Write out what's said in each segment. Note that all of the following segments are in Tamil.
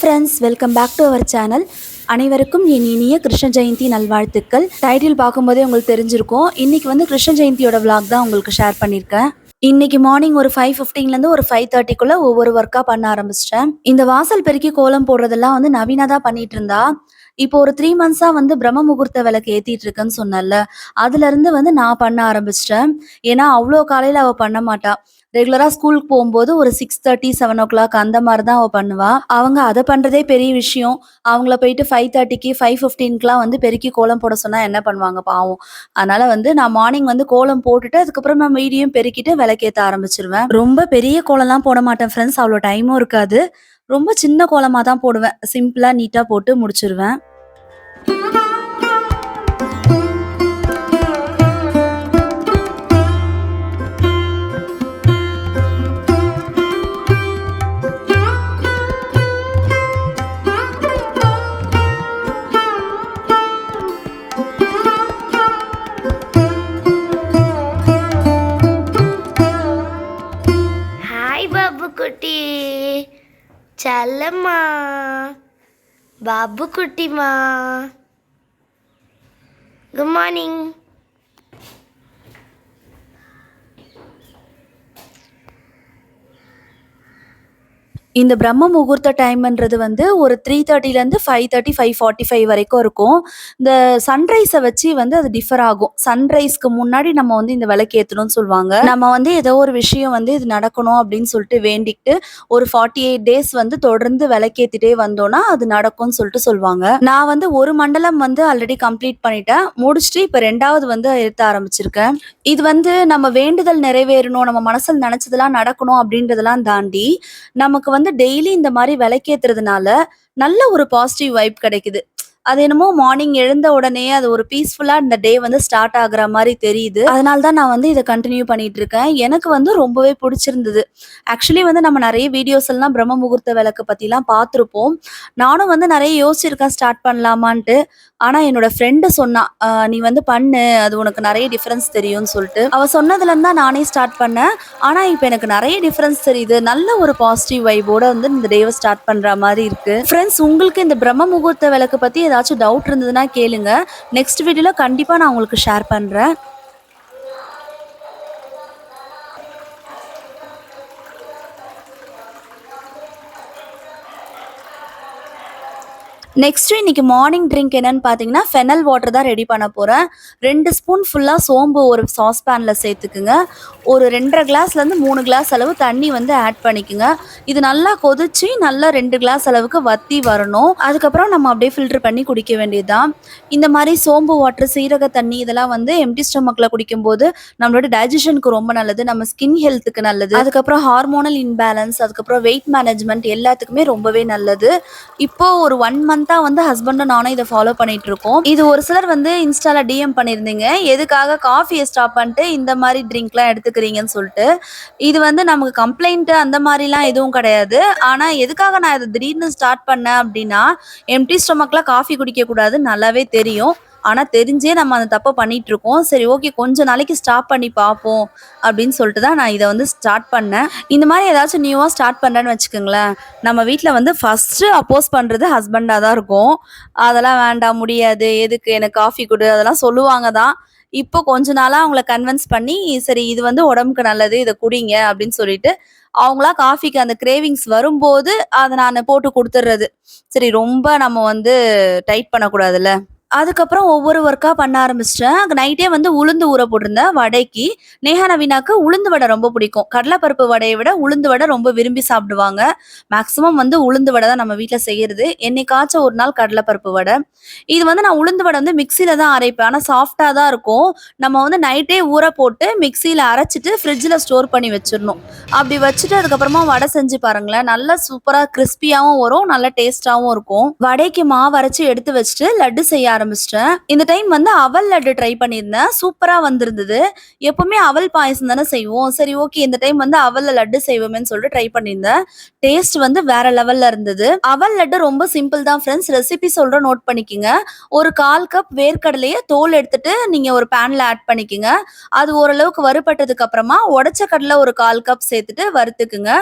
Friends welcome back to our channel அனைவருக்கும் என் இனிய கிருஷ்ண ஜெயந்தி நல்வாழ்த்துக்கள். டைட்டில் பார்க்கும்போதே உங்களுக்கு தெரிஞ்சிருக்கும். இன்றைக்கி வந்து கிருஷ்ண ஜெயந்தியோட விளாக் தான் உங்களுக்கு ஷேர் பண்ணியிருக்கேன் இன்னைக்கு மார்னிங் ஒரு ஃபைவ் ஃபிஃப்டீன்லேருந்து ஒரு ஃபைவ் தேர்ட்டிக்குள்ளே ஒவ்வொரு ஒர்க்காக பண்ண ஆரம்பிச்சிட்டேன். இந்த வாசல் பெருக்கி கோலம் போடுறதெல்லாம் வந்து நவீனா தான் பண்ணிட்டு இருந்தா. இப்போ ஒரு த்ரீ மந்த்ஸாக வந்து பிரம்ம முகூர்த்த விளக்கு ஏற்றிட்டு இருக்கேன்னு சொன்னேன்ல. அதுலேருந்து வந்து நான் பண்ண ஆரம்பிச்சிட்டேன். ஏன்னா அவ்வளோ காலையில் அவள் பண்ண மாட்டாள் ரெகுலராக ஸ்கூலுக்கு போகும்போது ஒரு six thirty seven o'clock அந்த மாதிரி தான் அவள் பண்ணுவா. அவங்க அதை பண்ணுறதே பெரிய விஷயம். அவங்கள போயிட்டு ஃபைவ் தேர்ட்டிக்கு ஃபைவ் ஃபிஃப்டீன்க்குலாம் வந்து பெருக்கி கோலம் போட சொன்னால் என்ன பண்ணுவாங்க பாவம். அதனால வந்து நான் மார்னிங் வந்து கோலம் போட்டுட்டு அதுக்கப்புறம் நான் மீடியம் பெருக்கிட்டு விளக்கேற்ற ஆரம்பிச்சிருவேன். ரொம்ப பெரிய கோலம்லாம் போட மாட்டேன் ஃப்ரெண்ட்ஸ் அவ்வளோ டைமும் இருக்காது. ரொம்ப சின்ன கோலமாக தான் போடுவேன். சிம்பிளாக நீட்டாக போட்டு முடிச்சிருவேன். కుట్టి చల్లమ్మా. బాబు కుట్టిమా. గుడ్ మార్నింగ్ இந்த பிரம்ம முகூர்த்த டைம்ன்றது வந்து ஒரு three தேர்ட்டிலேருந்து five thirty five forty five வரைக்கும் இருக்கும். இந்த சன்ரைஸை வச்சு வந்து அது டிஃபர் ஆகும். சன்ரைஸ்க்கு முன்னாடி நம்ம வந்து இந்த விளக்கு ஏற்றணும்னு சொல்லுவாங்க. நம்ம வந்து ஏதோ ஒரு விஷயம் வந்து இது நடக்கணும் அப்படின்னு சொல்லிட்டு வேண்டிக்கிட்டு ஒரு ஃபார்ட்டி எயிட் டேஸ் வந்து தொடர்ந்து விளக்கேற்றிட்டே வந்தோம்னா அது நடக்கும்னு சொல்லிட்டு சொல்லுவாங்க. நான் வந்து ஒரு மண்டலம் வந்து ஆல்ரெடி கம்ப்ளீட் பண்ணிட்டேன். முடிச்சுட்டு இப்போ ரெண்டாவது வந்து ஏற்ற ஆரம்பிச்சிருக்கேன். இது வந்து நம்ம வேண்டுதல் நிறைவேறணும் நம்ம மனசில் நினச்சதெல்லாம் நடக்கணும் அப்படின்றதெல்லாம் தாண்டி நமக்கு வந்து டெய்லி இந்த மாதிரி விளக்கேத்துறதுனால நல்ல ஒரு பாசிட்டிவ் வைப் கிடைக்குது. அது என்னமோ மார்னிங் எழுந்த உடனே அது ஒரு பீஸ்ஃபுல்லாக இந்த டே வந்து ஸ்டார்ட் ஆகுற மாதிரி தெரியுது. அதனால தான் நான் வந்து இதை கண்டினியூ பண்ணிட்டு இருக்கேன். எனக்கு வந்து ரொம்பவே பிடிச்சிருந்தது. ஆக்சுவலி வந்து நம்ம நிறைய வீடியோஸ் எல்லாம் பிரம்ம முகூர்த்த விளக்கு பற்றிலாம் பார்த்துருப்போம். நானும் வந்து நிறைய யோசிச்சிருக்கேன் ஸ்டார்ட் பண்ணலாமான்ட்டு. ஆனால் என்னோட ஃப்ரெண்டு சொன்னா நீ வந்து பண்ணு. அது உனக்கு நிறைய டிஃப்ரென்ஸ் தெரியும்னு சொல்லிட்டு. அவள் சொன்னதுலேருந்து தான் நானே ஸ்டார்ட் பண்ணேன். ஆனால் இப்போ எனக்கு நிறைய டிஃப்ரென்ஸ் தெரியுது. நல்ல ஒரு பாசிட்டிவ் வைபோட வந்து இந்த டேவை ஸ்டார்ட் பண்ணுற மாதிரி இருக்கு. ஃப்ரெண்ட்ஸ் உங்களுக்கு இந்த பிரம்ம முகூர்த்த விளக்கு பத்தி ஏதாச்சும் டவுட் இருந்ததுன்னா கேளுங்க. நெக்ஸ்ட் வீடியோவில் கண்டிப்பா நான் உங்களுக்கு ஷேர் பண்றேன். நெக்ஸ்ட் இன்னைக்கு மார்னிங் ட்ரிங்க் என்னன்னு பார்த்தீங்கன்னா ஃபெனல் வாட்டர் தான் ரெடி பண்ண போகிறேன் ரெண்டு ஸ்பூன் ஃபுல்லாக சோம்பு ஒரு சாஸ் பேனில் சேர்த்துக்குங்க. ஒரு ரெண்டரை கிளாஸ்லேருந்து மூணு கிளாஸ் அளவு தண்ணி வந்து ஆட் பண்ணிக்கோங்க. இது நல்லா கொதிச்சு நல்லா ரெண்டு கிளாஸ் அளவுக்கு வத்தி வரணும். அதுக்கப்புறம் நம்ம அப்படியே ஃபில்டர் பண்ணி குடிக்க வேண்டியதுதான். இந்த மாதிரி சோம்பு வாட்டர் சீரக தண்ணி இதெல்லாம் வந்து எம்டி ஸ்டொமக்கில் குடிக்கும்போது நம்மளோட டைஜஷனுக்கு ரொம்ப நல்லது. நம்ம ஸ்கின் ஹெல்த்துக்கு நல்லது. அதுக்கப்புறம் ஹார்மோனல் இன்பேலன்ஸ் அதுக்கப்புறம் வெயிட் மேனேஜ்மெண்ட் எல்லாத்துக்குமே ரொம்பவே நல்லது. இப்போ ஒரு ஒன் மந்த் மந்த்தாக வந்து ஹஸ்பண்டும் நானும் இதை ஃபாலோ பண்ணிட்டு இருக்கோம் இது ஒரு சிலர் வந்து இன்ஸ்டால டிஎம் பண்ணியிருந்தீங்க. எதுக்காக காஃபியை ஸ்டாப் பண்ணிட்டு இந்த மாதிரி ட்ரிங்க்லாம் எடுத்துக்கிறீங்கன்னு சொல்லிட்டு. இது வந்து நமக்கு கம்ப்ளைண்ட் அந்த மாதிரிலாம் எதுவும் கிடையாது. ஆனால் எதுக்காக நான் இதை திடீர்னு ஸ்டார்ட் பண்ணேன் அப்படின்னா எம்டி ஸ்டொமக்ல காஃபி குடிக்க கூடாது நல்லாவே தெரியும். ஆனால் தெரிஞ்சே நம்ம அந்த தப்பை பண்ணிட்டு இருக்கோம் சரி ஓகே கொஞ்ச நாளைக்கு ஸ்டாப் பண்ணி பார்ப்போம் அப்படின்னு சொல்லிட்டு தான் நான் இதை வந்து ஸ்டார்ட் பண்ணேன். இந்த மாதிரி ஏதாச்சும் நியூவாக ஸ்டார்ட் பண்ணுறேன்னு வச்சுக்கோங்களேன். நம்ம வீட்டில் வந்து ஃபஸ்ட்டு அப்போஸ் பண்ணுறது ஹஸ்பண்டாக தான் இருக்கும். அதெல்லாம் வேண்டாம் முடியாது. எதுக்கு? எனக்கு காஃபி கொடு. அதெல்லாம் சொல்லுவாங்க தான். இப்போ கொஞ்ச நாளாக அவங்கள கன்வின்ஸ் பண்ணி சரி இது வந்து உடம்புக்கு நல்லது இதை குடிங்க அப்படின்னு சொல்லிட்டு அவங்களா காஃபிக்கு அந்த கிரேவிங்ஸ் வரும்போது அதை நான் போட்டு கொடுத்துட்றது சரி ரொம்ப நம்ம வந்து டைட் பண்ணக்கூடாதுல்ல? அதுக்கப்புறம் ஒவ்வொரு ஒர்க்காக பண்ண ஆரம்பிச்சிட்டேன். நைட்டே வந்து உளுந்து ஊற போட்டிருந்தேன் வடைக்கு. நேஹா நவீனாக்கு உளுந்து வடை ரொம்ப பிடிக்கும். கடலைப்பருப்பு வடையை விட உளுந்து வடை ரொம்ப விரும்பி சாப்பிடுவாங்க. மேக்ஸிமம் வந்து உளுந்து வடை தான் நம்ம வீட்டில் செய்யறது. என்னைக்காச்சும் ஒரு நாள் கடலைப்பருப்பு வடை. இது வந்து நான் உளுந்து வடை வந்து மிக்சியில் தான் அரைப்பேன். ஆனால் சாஃப்டாக தான் இருக்கும். நம்ம வந்து நைட்டே ஊற போட்டு மிக்சியில் அரைச்சிட்டு ஃப்ரிட்ஜில் ஸ்டோர் பண்ணி வச்சிடணும். அப்படி வச்சுட்டு அதுக்கப்புறமா வடை செஞ்சு பாருங்களேன். நல்லா சூப்பராக கிறிஸ்பியாகவும் வரும். நல்லா டேஸ்டாகவும் இருக்கும். வடைக்கு மாவு அரைச்சி எடுத்து வச்சுட்டு லட்டு செய்ய ஆரம்பிச்சிட்டேன். இந்த டைம் வந்து அவல் லட்டு ட்ரை பண்ணியிருந்தேன். சூப்பராக வந்திருந்தது. எப்பவுமே அவல் பாயசம் தானே செய்வோம். சரி ஓகே இந்த டைம் வந்து அவல் லட்டு செய்வோமேன்னு சொல்லிட்டு ட்ரை பண்ணியிருந்தேன். டேஸ்ட் வந்து வேற லெவல்ல இருந்தது. அவல் லட்டு ரொம்ப சிம்பிள் தான் ஃப்ரெண்ட்ஸ் ரெசிபி சொல்கிற நோட் பண்ணிக்கோங்க. ஒரு கால் கப் வேர்க்கடலையை தோல் எடுத்துட்டு நீங்கள் ஒரு பேனில் ஆட் பண்ணிக்கோங்க. அது ஓரளவுக்கு வறுபட்டதுக்கு அப்புறமா உடச்ச கடலை ஒரு கால் கப் சேர்த்துட்டு வறுத்துக்குங்க.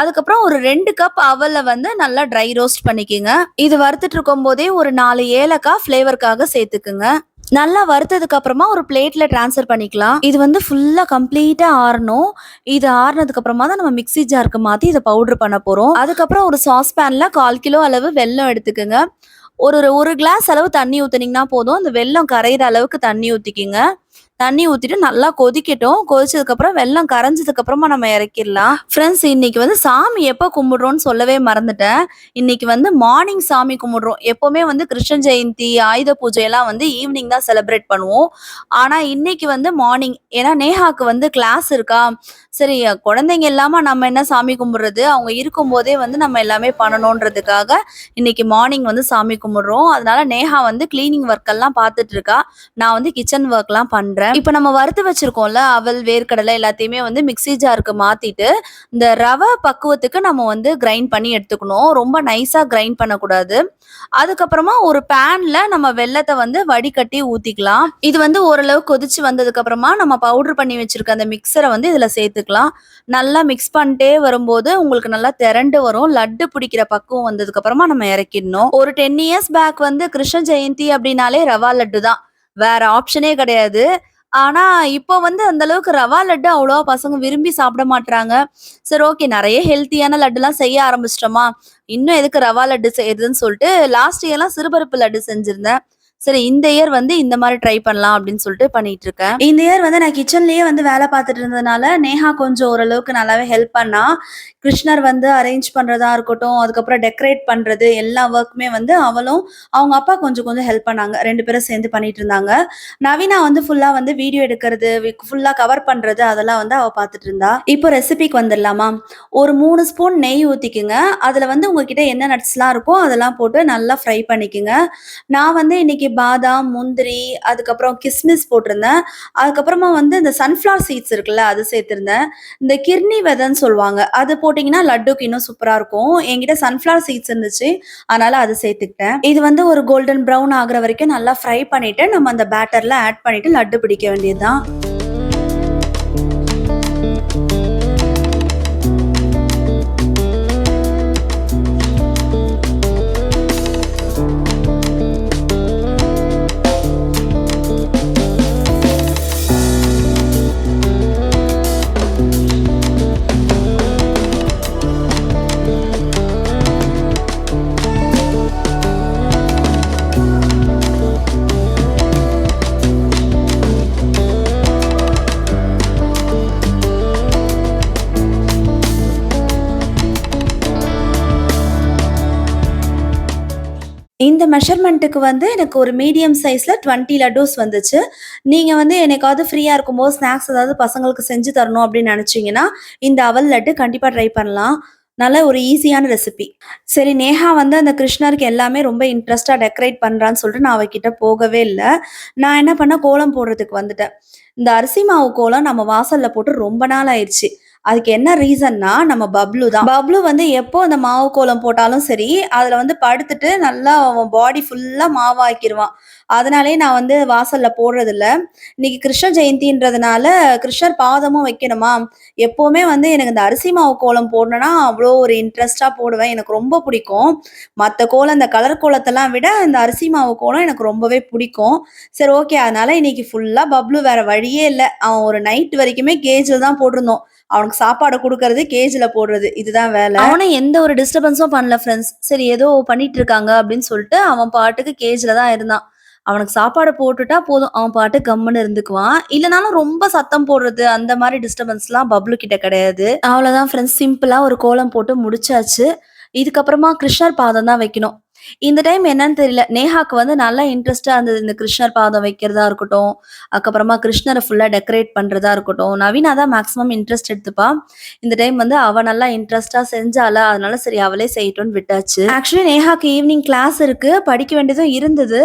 அதுக்கப்புறம் ஒரு ரெண்டு கப் அவலை வந்து நல்லா ட்ரை ரோஸ்ட் பண்ணிக்கோங்க. இது வறுத்துட்டு இருக்கும் போதே ஒரு நாலு ஏலக்காய் ஃப்ளேவருக்காக சேர்த்துக்குங்க. நல்லா வறுத்ததுக்கு அப்புறமா ஒரு பிளேட்ல ட்ரான்ஸ்ஃபர் பண்ணிக்கலாம். இது வந்து ஃபுல்லா கம்ப்ளீட்டா ஆறணும். இது ஆறுனதுக்கு அப்புறமா தான் நம்ம மிக்ஸி ஜாருக்கு மாத்தி இதை பவுடர் பண்ண போறோம். அதுக்கப்புறம் ஒரு சாஸ் பேன்ல கால் கிலோ அளவு வெல்லம் எடுத்துக்கோங்க. ஒரு ஒரு- ஒரு கிளாஸ் அளவு தண்ணி ஊத்துனீங்கன்னா போதும். அந்த வெல்லம் கரையிற அளவுக்கு தண்ணி ஊத்திக்கிங்க. தண்ணி ஊத்திட்டு நல்லா கொதிக்கட்டும். கொதிச்சதுக்கு அப்புறம் கரைஞ்சதுக்கப்புறமா கரைஞ்சதுக்கு அப்புறமா நம்ம இறக்கிடலாம். ஃப்ரெண்ட்ஸ் இன்னைக்கு வந்து சாமி எப்போ கும்பிடுறோம்னு சொல்லவே மறந்துட்டேன். இன்னைக்கு வந்து மார்னிங் சாமி கும்பிடுறோம். எப்பவுமே வந்து கிருஷ்ண ஜெயந்தி ஆயுத பூஜை எல்லாம் வந்து ஈவினிங் தான் செலிப்ரேட் பண்ணுவோம். ஆனா இன்னைக்கு வந்து மார்னிங் ஏன்னா நேஹாக்கு வந்து கிளாஸ் இருக்கா? சரி குழந்தைங்க இல்லாம நம்ம என்ன சாமி கும்பிடுறது? அவங்க இருக்கும்போதே வந்து நம்ம எல்லாமே பண்ணணுன்றதுக்காக இன்னைக்கு மார்னிங் வந்து சாமி கும்பிடுறோம். அதனால நேஹா வந்து கிளீனிங் ஒர்க் எல்லாம் பார்த்துட்டு இருக்கா. நான் வந்து கிச்சன் ஒர்க்லாம் பண்றேன். இப்போ நம்ம வறுத்து வச்சிருக்கோம்ல அவல் வேர்க்கடலை எல்லாத்தையுமே வந்து மிக்ஸி ஜாருக்கு மாத்திட்டு இந்த ரவை பக்குவத்துக்கு நம்ம வந்து கிரைண்ட் பண்ணி எடுத்துக்கணும். ரொம்ப நைஸா கிரைண்ட் பண்ணக்கூடாது. அதுக்கப்புறமா ஒரு பேன்ல நம்ம வெல்லத்தை வந்து வடிகட்டி ஊத்திக்கலாம். இது வந்து ஓரளவு கொதிச்சு வந்ததுக்கு அப்புறமா நம்ம பவுடர் பண்ணி வச்சிருக்க அந்த மிக்சரை வந்து இதுல சேர்த்துக்கலாம். நல்லா மிக்ஸ் பண்ணிட்டே வரும்போது உங்களுக்கு நல்லா திரண்டு வரும். லட்டு பிடிக்கிற பக்குவம் வந்ததுக்கு அப்புறமா நம்ம இறக்கிடணும். ஒரு டென் இயர்ஸ் பேக் வந்து கிருஷ்ண ஜெயந்தி அப்படின்னாலே ரவா லட்டு தான் வேற ஆப்ஷனே கிடையாது. ஆனா இப்போ வந்து அந்த அளவுக்கு ரவா லட்டு அவ்வளோவா பசங்க விரும்பி சாப்பிட மாட்டுறாங்க சரி ஓகே நிறைய ஹெல்த்தியான லட்டுலாம் செய்ய ஆரம்பிச்சிட்டோமா? இன்னும் எதுக்கு ரவா லட்டு செய்யறதுன்னு சொல்லிட்டு லாஸ்ட் இயர்லாம் சிறுபருப்பு லட்டு செஞ்சிருந்தேன். சரி இந்த இயர் வந்து இந்த மாதிரி ட்ரை பண்ணலாம் அப்படின்னு சொல்லிட்டு பண்ணிட்டு இருக்கேன் இந்த இயர் வந்து நான் கிச்சன்லயே வந்து வேலை பார்த்துட்டு இருந்ததுனால நேஹா கொஞ்சம் ஓரளவுக்கு நல்லாவே ஹெல்ப் பண்ணா. கிருஷ்ணர் வந்து அரேஞ்ச் பண்றதா இருக்கட்டும் அதுக்கப்புறம் டெக்கரேட் பண்றது எல்லா ஒர்க்குமே வந்து அவளும் அவங்க அப்பா கொஞ்சம் கொஞ்சம் ஹெல்ப் பண்ணாங்க. ரெண்டு பேரும் சேர்ந்து பண்ணிட்டு இருந்தாங்க. நவீனா வந்து ஃபுல்லா வந்து வீடியோ எடுக்கிறது ஃபுல்லா கவர் பண்றது அதெல்லாம் வந்து அவ பார்த்துட்டு இருந்தா. இப்போ ரெசிபிக்கு வந்துடலாமா? ஒரு மூணு ஸ்பூன் நெய் ஊத்திக்குங்க. அதுல வந்து உங்ககிட்ட என்ன நட்ஸ்லாம் இருக்கோ அதெல்லாம் போட்டு நல்லா ஃப்ரை பண்ணிக்கோங்க. நான் வந்து இன்னைக்கு பாதாம் முந்திரி அதுக்கப்புறம் கிஸ்மிஸ் போட்டிருந்தேன். அதுக்கப்புறமா வந்து இந்த சன்ஃப்ளவர் சீட்ஸ் இருக்குல்ல அது சேர்த்திருந்தேன். இந்த கிர்னி விதைன்னு சொல்லுவாங்க அது போட்டிங்கன்னா லட்டுக்கு இன்னும் சூப்பராக இருக்கும். என்கிட்ட சன்ஃப்ளவர் சீட்ஸ் இருந்துச்சு அதனால அது சேர்த்துக்கிட்டேன். இது வந்து ஒரு கோல்டன் ப்ரௌன் ஆகுற வரைக்கும் நல்லா ஃப்ரை பண்ணிட்டு நம்ம அந்த பேட்டர்ல ஆட் பண்ணிட்டு லட்டு பிடிக்க வேண்டியதுதான். இந்த மெஷர்மெண்ட்டுக்கு வந்து எனக்கு ஒரு மீடியம் சைஸில் டுவெண்ட்டி லட்டூஸ் வந்துச்சு. நீங்கள் வந்து என்னைக்காவது ஃப்ரீயாக இருக்கும்போது ஸ்நாக்ஸ் ஏதாவது பசங்களுக்கு செஞ்சு தரணும் அப்படின்னு நினச்சிங்கன்னா இந்த அவல் லட்டு கண்டிப்பாக ட்ரை பண்ணலாம். நல்ல ஒரு ஈஸியான ரெசிபி சரி நேஹா வந்து அந்த கிருஷ்ணருக்கு எல்லாமே ரொம்ப இன்ட்ரெஸ்டாக டெக்கரேட் பண்ணுறான்னு சொல்லிட்டு நான் அவகிட்ட போகவே இல்லை. நான் என்ன பண்ணேன் கோலம் போடுறதுக்கு வந்துட்டேன். இந்த அரிசி மாவு கோலம் நம்ம வாசலில் போட்டு ரொம்ப நாள் ஆயிடுச்சு. அதுக்கு என்ன ரீசன்னா நம்ம பப்ளு தான். பப்ளு வந்து எப்போ அந்த மாவு கோலம் போட்டாலும் சரி அதுல வந்து படுத்துட்டு நல்லா அவன் பாடி ஃபுல்லா மாவாக்கிடுவான் அதனாலே நான் வந்து வாசல்ல போடுறது இல்ல இன்னைக்கு கிருஷ்ண ஜெயந்தின்றதுனால கிருஷ்ணர் பாதமும் வைக்கணுமா? எப்பவுமே வந்து எனக்கு இந்த அரிசி மாவு கோலம் போடணும்னா அவ்வளோ ஒரு இன்ட்ரெஸ்டா போடுவேன். எனக்கு ரொம்ப பிடிக்கும். மற்ற கோலம் இந்த கலர் கோலத்தெல்லாம் விட இந்த அரிசி மாவு கோலம் எனக்கு ரொம்பவே பிடிக்கும். சரி ஓகே அதனால இன்னைக்கு ஃபுல்லா பப்ளு வேற வழியே இல்லை. அவன் ஒரு நைட் வரைக்குமே கேஜில் தான் போட்டிருந்தோம். அவனுக்கு சாப்பாடு கொடுக்கறது கேஜ்ல போடுறது. இதுதான் வேலை. அவனை எந்த ஒரு டிஸ்டர்பன்ஸும் பண்ணல ஃப்ரெண்ட்ஸ் சரி ஏதோ பண்ணிட்டு இருக்காங்க அப்படின்னு சொல்லிட்டு அவன் பாட்டுக்கு கேஜ்ல தான் இருந்தான். அவனுக்கு சாப்பாடு போட்டுட்டா போதும். அவன் பாட்டு கம்முன்னு இருந்துக்குவான். இல்லைனாலும் ரொம்ப சத்தம் போடுறது அந்த மாதிரி டிஸ்டர்பன்ஸ்லாம் பப்ளு கிட்ட கிடையாது. அவ்வளவுதான் ஃப்ரெண்ட்ஸ் சிம்பிளா ஒரு கோலம் போட்டு முடிச்சாச்சு. இதுக்கப்புறமா கிருஷ்ணர் பாதம் தான் வைக்கணும். இந்த டைம் என்னன்னு தெரியல. நேஹாக்கு வந்து நல்லா இன்ட்ரெஸ்ட்டா இருந்தது. இந்த கிருஷ்ணர் பாதம் வைக்கிறதா இருக்கட்டும், அதுக்கப்புறமா கிருஷ்ணரை ஃபுல்லா டெக்கரேட் பண்றதா இருக்கட்டும். நவீனா தான் மேக்ஸிமம் இன்ட்ரெஸ்ட் எடுத்துப்பா. இந்த டைம் வந்து அவ நல்லா இன்ட்ரெஸ்ட்டா செஞ்சால அதனால சரி அவளே செய்யட்டும்னு விட்டாச்சு. ஆக்சுவலி நேஹாக்கு ஈவினிங் கிளாஸ் இருக்கு. படிக்க வேண்டியதும் இருந்தது.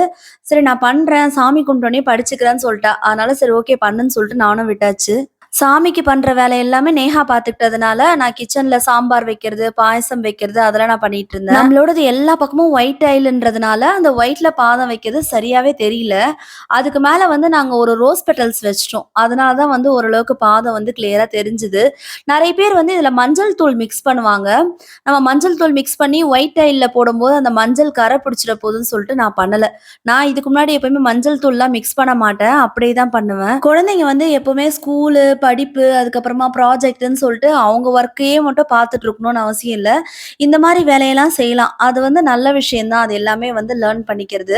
சரி நான் பண்றேன், சாமி கும்பிட்டோன்னே படிச்சுக்கிறேன்னு சொல்லிட்டா அதனால சரி ஓகே பண்ணுன்னு சொல்லிட்டு நானும் விட்டாச்சு. சாமிக்கு பண்ற வேலை எல்லாமே நேஹா பார்த்துக்கிட்டதுனால, நான் கிச்சன்ல சாம்பார் வைக்கிறது, பாயசம் வைக்கிறது அதெல்லாம் நான் பண்ணிட்டு இருந்தேன். நம்மளோடது எல்லா பக்கமும் ஒயிட் டைல்ன்றதுனால, அந்த ஒயிட்ல பாதம் வைக்கிறது சரியாவே தெரியல. அதுக்கு மேல வந்து நாங்க ஒரு ரோஸ் பெட்டல்ஸ் வச்சுட்டோம். அதனால தான் வந்து ஓரளவுக்கு பாதம் வந்து கிளியரா தெரிஞ்சுது. நிறைய பேர் வந்து இதுல மஞ்சள் தூள் மிக்ஸ் பண்ணுவாங்க. நம்ம மஞ்சள் தூள் மிக்ஸ் பண்ணி ஒயிட் டைல்ல போடும்போது அந்த மஞ்சள் கரை பிடிச்சிட போகுதுன்னு சொல்லிட்டு நான் பண்ணல. நான் இதுக்கு முன்னாடி எப்பயுமே மஞ்சள் தூள்லாம் மிக்ஸ் பண்ண மாட்டேன். அப்படியே தான் பண்ணுவேன். குழந்தைங்க வந்து எப்பவுமே ஸ்கூலு, படிப்பு, அதுக்கப்புறமா ப்ராஜெக்ட்னு சொல்லிட்டு அவங்க ஒர்க்கையே மட்டும் பார்த்துட்டு இருக்கணும்னு அவசியம் இல்லை இந்த மாதிரி வேலையெல்லாம் செய்யலாம். அது வந்து நல்ல விஷயம்தான் அது எல்லாமே வந்து லேர்ன் பண்ணிக்கிறது.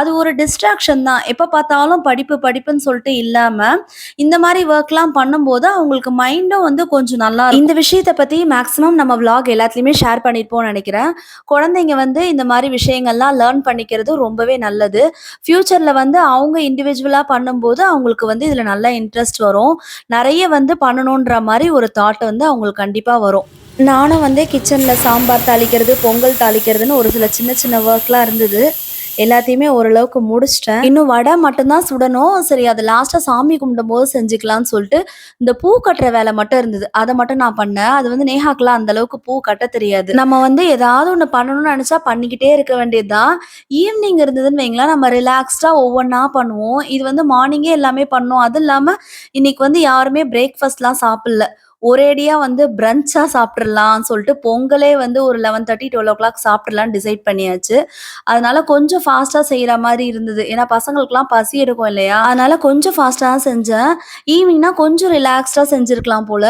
அது ஒரு டிஸ்ட்ராக்ஷன் தான். எப்போ பார்த்தாலும் படிப்பு படிப்புன்னு சொல்லிட்டு இல்லாமல் இந்த மாதிரி ஒர்க்லாம் பண்ணும்போது அவங்களுக்கு மைண்டும் வந்து கொஞ்சம் நல்லா இந்த விஷயத்தை பற்றி மேக்ஸிமம் நம்ம விளாக் எல்லாத்துலேயுமே ஷேர் பண்ணியிருப்போம்னு நினைக்கிறேன் குழந்தைங்க வந்து இந்த மாதிரி விஷயங்கள்லாம் லேர்ன் பண்ணிக்கிறது ரொம்பவே நல்லது. ஃப்யூச்சரில் வந்து அவங்க இண்டிவிஜுவலாக பண்ணும்போது அவங்களுக்கு வந்து இதில் நல்லா இன்ட்ரெஸ்ட் வரும். நிறைய வந்து பண்ணணுன்ற மாதிரி ஒரு தாட் வந்து அவங்களுக்கு கண்டிப்பாக வரும். நானும் வந்து கிச்சனில் சாம்பார் தாளிக்கிறது, பொங்கல் தாளிக்கிறதுன்னு ஒரு சில சின்ன சின்ன ஒர்க்லாம் இருந்தது. எல்லாத்தையுமே ஓரளவுக்கு முடிச்சிட்டேன் இன்னும் வடை மட்டும்தான் சுடணும். சரி அது லாஸ்ட்டாக சாமி கும்பிடும்போது செஞ்சுக்கலாம்னு சொல்லிட்டு, இந்த பூ கட்டுற வேலை மட்டும் இருந்தது. அதை மட்டும் நான் பண்ணேன். அது வந்து நேஹாக்கெல்லாம் அந்த அளவுக்கு பூ கட்ட தெரியாது. நம்ம வந்து ஏதாவது ஒண்ணு பண்ணணும்னு நினச்சா பண்ணிக்கிட்டே இருக்க வேண்டியதுதான் ஈவினிங் இருந்ததுன்னு வைங்களா நம்ம ரிலாக்ஸ்டா ஒவ்வொன்னா பண்ணுவோம். இது வந்து மார்னிங்கே எல்லாமே பண்ணோம். அதுவும் இல்லாம இன்னைக்கு வந்து யாருமே பிரேக்ஃபாஸ்ட்லாம் சாப்பிடல. ஒரேடியா வந்து பிரன்ச்சா சாப்பிட்டுறலாம்னு சொல்லிட்டு பொங்கலே வந்து ஒரு 11:30, 12:00 சாப்பிட்டுறலாம்னு டிசைட் பண்ணியாச்சு. அதனால கொஞ்சம் ஃபாஸ்ட்டாக செய்கிற மாதிரி இருந்தது. ஏன்னா பசங்களுக்குலாம் பசி எடுக்கும் இல்லையா? அதனால கொஞ்சம் ஃபாஸ்ட்டாக தான் செஞ்சேன். ஈவினிங்னா கொஞ்சம் ரிலாக்ஸ்டா செஞ்சிருக்கலாம் போல.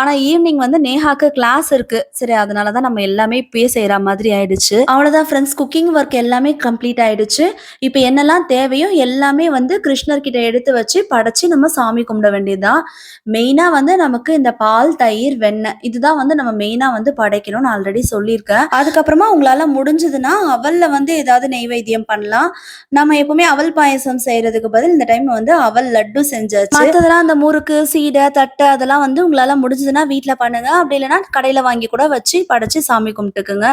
ஆனா ஈவினிங் வந்து நேஹாக்கு கிளாஸ் இருக்கு. சரி அதனால தான் நம்ம எல்லாமே இப்பயே செய்கிற மாதிரி ஆயிடுச்சு. அவ்வளோதான் ஃப்ரெண்ட்ஸ் குக்கிங் ஒர்க் எல்லாமே கம்ப்ளீட் ஆயிடுச்சு. இப்ப என்னெல்லாம் தேவையோ எல்லாமே வந்து கிருஷ்ணர் கிட்ட எடுத்து வச்சு படைச்சு நம்ம சாமி கும்பிட வேண்டியதுதான் மெயினாக மெயினா வந்து நமக்கு இந்த பா பால், தயிர், வெண்ணெய் இதுதான் வந்து நம்ம மெயினா வந்து படைக்கணும்னு ஆல்ரெடி சொல்லியிருக்கேன். அதுக்கப்புறமா உங்களால முடிஞ்சதுன்னா அவல்ல வந்து ஏதாவது நெய்வேத்தியம் பண்ணலாம். நம்ம எப்பவுமே அவல் பாயசம் செய்யறதுக்கு பதில் இந்த டைம் வந்து அவல் லட்டு செஞ்சாச்சு. மற்றதெல்லாம் அந்த முறுக்கு, சீடை, தட்டை அதெல்லாம் வந்து உங்களால முடிஞ்சதுன்னா வீட்டில் பண்ணுங்க. அப்படி இல்லைன்னா கடையில வாங்கி கூட வச்சு படைச்சு சாமி கும்பிட்டுக்குங்க.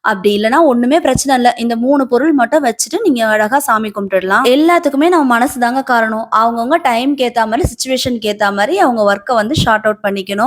அப்படி இல்லைன்னா ஒண்ணுமே பிரச்சனை இல்லை இந்த மூணு பொருள் மட்டும் வச்சுட்டு நீங்க அழகா சாமி கும்பிட்டுடலாம். எல்லாத்துக்குமே நம்ம மனசு தாங்க காரணம். அவங்கவுங்க டைம்க்கு ஏற்ற மாதிரி சுச்சுவேஷனுக்கு ஏற்ற மாதிரி அவங்க ஒர்க்கை வந்து ஷார்ட் அவுட் பண்ணிக்கணும்.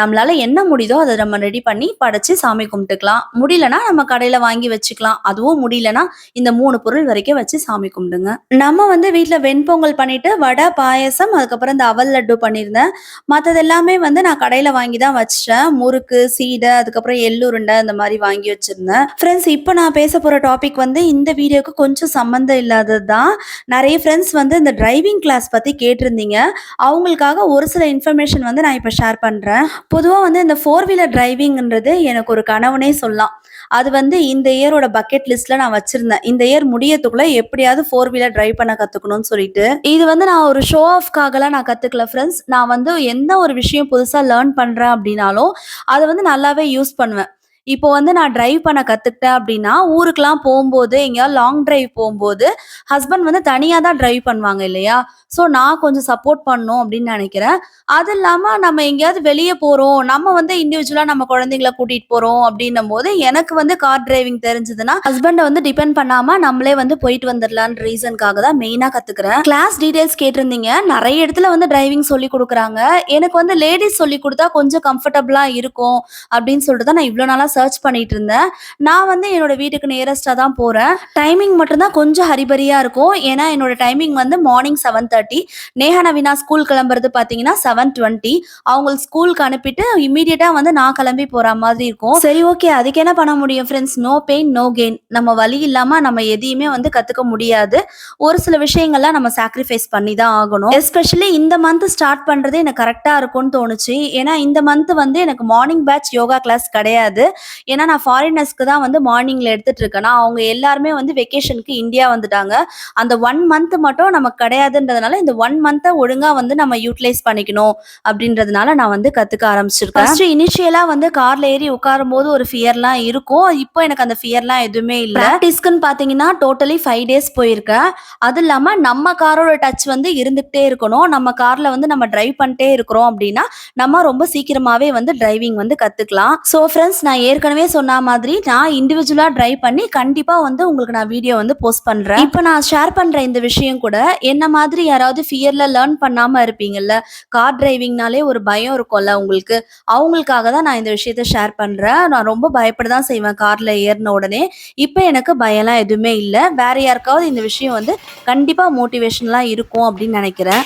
நம்மளால என்ன முடியுதோ அதை நம்ம ரெடி பண்ணி படைச்சு சாமி கும்பிட்டுக்கலாம். முடியலன்னா நம்ம கடையில வாங்கி வச்சுக்கலாம். அதுவும் முடியலன்னா இந்த மூணு பொருள் வரைக்கும் வச்சு சாமி கும்பிடுங்க. நம்ம வந்து வீட்டில் வெண்பொங்கல் பண்ணிட்டு வடை, பாயசம் அதுக்கப்புறம் இந்த அவல் லட்டு பண்ணியிருந்தேன். மற்றது எல்லாமே வந்து நான் கடையில வாங்கி தான் வச்சிட்டேன் முறுக்கு, சீடை அதுக்கப்புறம் எள்ளுருண்டை இந்த மாதிரி வாங்கி வச்சிருந்தேன். ஃப்ரெண்ட்ஸ் இப்போ நான் பேச போற டாபிக் வந்து இந்த வீடியோக்கு கொஞ்சம் சம்மந்தம் இல்லாதது தான். நிறைய ஃப்ரெண்ட்ஸ் வந்து இந்த டிரைவிங் கிளாஸ் பத்தி கேட்டிருந்தீங்க. அவங்களுக்காக ஒரு சில இன்ஃபர்மேஷன் வந்து நான் இப்போ ஷேர் பண்ணுறேன் பொதுவாக வந்து இந்த ஃபோர் வீலர் டிரைவிங்ன்றது எனக்கு ஒரு கனவுனே சொல்லலாம். அது வந்து இந்த இயரோட பக்கெட் லிஸ்ட்ல நான் வச்சிருந்தேன். இந்த இயர் முடியறதுக்குள்ள எப்படியாவது ஃபோர் வீலர் டிரைவ் பண்ண கத்துக்கணும்னு சொல்லிட்டு. இது வந்து நான் ஒரு ஷோ ஆஃப்காகலாம் நான் கத்துக்கல ஃப்ரெண்ட்ஸ். நான் வந்து எந்த ஒரு விஷயம் புதுசாக லேர்ன் பண்ணுறேன் அப்படின்னாலும், அதை வந்து நல்லாவே யூஸ் பண்ணுவேன். இப்போ வந்து நான் டிரைவ் பண்ண கற்றுக்கிட்டேன் அப்படின்னா, ஊருக்கெலாம் போகும்போது எங்கேயாவது லாங் டிரைவ் போகும்போது ஹஸ்பண்ட் வந்து தனியாக தான் டிரைவ் பண்ணுவாங்க இல்லையா? ஸோ நான் கொஞ்சம் சப்போர்ட் பண்ணும் அப்படின்னு நினைக்கிறேன் அது இல்லாமல் நம்ம எங்கேயாவது வெளியே போகிறோம் நம்ம வந்து இண்டிவிஜுவலாக நம்ம குழந்தைங்கள போகிறோம் அப்படின்னும் போது எனக்கு வந்து கார் டிரைவிங் தெரிஞ்சதுன்னா, ஹஸ்பண்டை வந்து டிபெண்ட் பண்ணாமல் நம்மளே வந்து போயிட்டு வந்துடலான்னு ரீசனுக்காக தான் மெயினாக கற்றுக்குறேன் கிளாஸ் டீட்டெயில்ஸ் கேட்டிருந்தீங்க. நிறைய இடத்துல வந்து டிரைவிங் சொல்லி கொடுக்குறாங்க எனக்கு வந்து லேடிஸ் சொல்லிக் கொடுத்தா கொஞ்சம் கம்ஃபர்டபுளாக இருக்கும் அப்படின்னு சொல்லிட்டு தான் நான் இவ்வளோ நாளாக சர்ச் பண்ணிட்டு இருந்தேன். நான் வந்து என்னோட வீட்டுக்கு நியரஸ்டாக தான் போகிறேன் டைமிங் மட்டும்தான் கொஞ்சம் ஹரிபரியாக இருக்கும். ஏன்னா என்னோட டைமிங் வந்து மார்னிங் 7:30 நேஹா நவீனா ஸ்கூல் கிளம்புறது பார்த்தீங்கன்னா 7:20 அவங்களுக்கு ஸ்கூலுக்கு அனுப்பிட்டு இமீடியட்டாக வந்து நான் கிளம்பி போகிற மாதிரி இருக்கும். சரி ஓகே அதுக்கு என்ன பண்ண முடியும் friends no pain no gain. நம்ம வழி இல்லாமல் நம்ம எதையுமே வந்து கற்றுக்க முடியாது. ஒரு சில விஷயங்கள்லாம் நம்ம சாக்ரிஃபைஸ் பண்ணி தான் ஆகணும். எஸ்பெஷலி இந்த மந்த் ஸ்டார்ட் பண்ணுறது எனக்கு கரெக்டாக இருக்கும்னு தோணுச்சு. ஏன்னா இந்த மந்த் வந்து எனக்கு மார்னிங் பேட்ச் யோகா கிளாஸ் கிடையாது. ஏன்னா நான் ஃபாரினர்ஸ்க்கு தான் வந்து மார்னிங்ல எடுத்துட்டு இருக்கேன்னா அவங்க எல்லாருமே வந்து வெக்கேஷனுக்கு இந்தியா வந்துட்டாங்க. அந்த ஒன் மந்த் மட்டும் நமக்கு கிடையாதுன்றதுனால இந்த ஒன் மந்த்தை ஒழுங்கா வந்து நம்ம யூட்டிலைஸ் பண்ணிக்கணும் அப்படின்றதுனால நான் வந்து கத்துக்க ஆரம்பிச்சிருக்கேன். ஃபர்ஸ்ட் இனிஷியலா வந்து கார்ல ஏறி உட்காரும் போது ஒரு ஃபியர்லாம் இருக்கும். இப்போ எனக்கு அந்த ஃபியர்லாம் எதுவுமே இல்லை. ப்ராக்டிஸ்க்குன்னு பார்த்தீங்கன்னா டோட்டலி ஃபைவ் டேஸ் போயிருக்கேன். அது இல்லாம நம்ம காரோட டச் வந்து இருந்துகிட்டே இருக்கணும். நம்ம கார்ல வந்து நம்ம டிரைவ் பண்ணிட்டே இருக்கிறோம் அப்படின்னா நம்ம ரொம்ப சீக்கிரமாவே வந்து டிரைவிங் வந்து கத்துக்கலாம். ஸோ ஃப்ரெண்ட்ஸ் நான் ஏற்கனவே சொன்ன மாதிரி நான் இண்டிவிஜுவலா ட்ரை பண்ணி கண்டிப்பா வந்து உங்களுக்கு நான் வீடியோ வந்து போஸ்ட் பண்றேன். இப்போ நான் ஷேர் பண்ற இந்த விஷயம் கூட என்ன மாதிரி யாராவது ஃபியர்ல லேர்ன் பண்ணாம இருப்பீங்கல்ல? கார் டிரைவிங்னாலே ஒரு பயம் இருக்கும்ல உங்களுக்கு? அவங்களுக்காக தான் நான் இந்த விஷயத்த ஷேர் பண்றேன். நான் ரொம்ப பயப்பட தான் செய்வேன் கார்ல ஏறின உடனே. இப்போ எனக்கு பயம்லாம் எதுவுமே இல்லை. வேற யாருக்காவது இந்த விஷயம் வந்து கண்டிப்பா மோட்டிவேஷன்லாம் இருக்கும் அப்படின்னு நினைக்கிறேன்.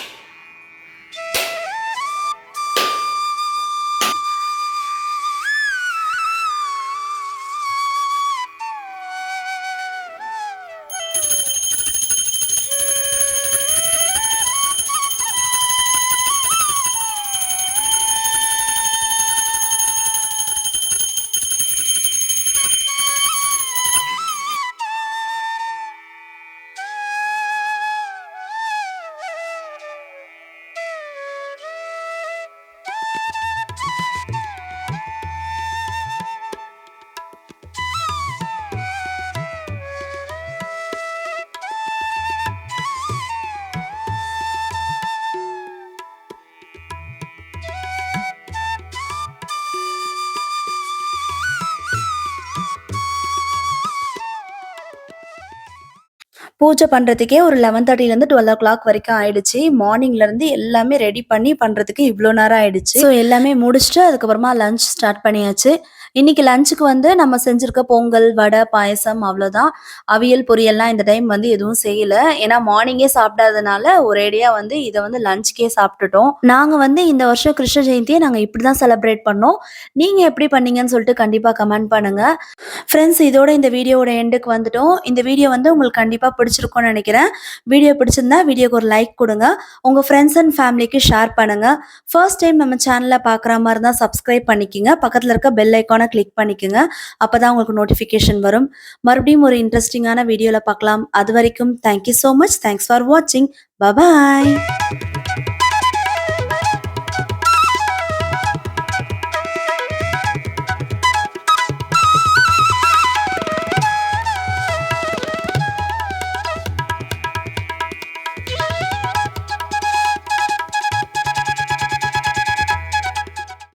Thank you. பூஜை பண்ணுறதுக்கே ஒரு லெவன் தேர்ட்டிலேருந்து டுவெல் ஓ கிளாக் வரைக்கும் ஆயிடுச்சு. மார்னிங்லேருந்து எல்லாமே ரெடி பண்ணி பண்ணுறதுக்கு இவ்வளோ நேரம் ஆயிடுச்சு. ஸோ எல்லாமே முடிச்சுட்டு அதுக்கப்புறமா லஞ்ச் ஸ்டார்ட் பண்ணியாச்சு. இன்னைக்கு லஞ்சுக்கு வந்து நம்ம செஞ்சிருக்க பொங்கல் வடை பாயசம் அவ்வளோதான் அவியல் பொரியல்லாம் இந்த டைம் வந்து எதுவும் செய்யல. ஏன்னா மார்னிங்கே சாப்பிடாதனால ஒரேடியாக வந்து இதை வந்து லஞ்சுக்கே சாப்பிட்டுட்டோம். நாங்கள் வந்து இந்த வருஷம் கிருஷ்ண ஜெயந்தியை நாங்கள் இப்படி தான் செலிப்ரேட் பண்ணோம். நீங்கள் எப்படி பண்ணீங்கன்னு சொல்லிட்டு கண்டிப்பாக கமெண்ட் பண்ணுங்கள் ஃப்ரெண்ட்ஸ் இதோட இந்த வீடியோவோட எண்டுக்கு வந்துட்டோம். இந்த வீடியோ வந்து உங்களுக்கு கண்டிப்பாக பிடிச்சிருக்கும்னு நினைக்கிறேன். வீடியோ பிடிச்சிருந்தா வீடியோக்கு ஒரு லைக் கொடுங்க. உங்கள் ஃப்ரெண்ட்ஸ் அண்ட் ஃபேமிலிக்கு ஷேர் பண்ணுங்கள் ஃபர்ஸ்ட் டைம் நம்ம சேனலில் பார்க்குற மாதிரி இருந்தால் சப்ஸ்கிரைப் பண்ணிக்கோங்க. பக்கத்தில் இருக்க பெல் ஐக்கானை கிளிக் பண்ணிக்கோங்க. அப்போ தான் உங்களுக்கு நோட்டிஃபிகேஷன் வரும். மறுபடியும் ஒரு இன்ட்ரெஸ்டிங்கான வீடியோவில் பார்க்கலாம். அது வரைக்கும் thank you so much thanks for வாட்சிங் பபாய்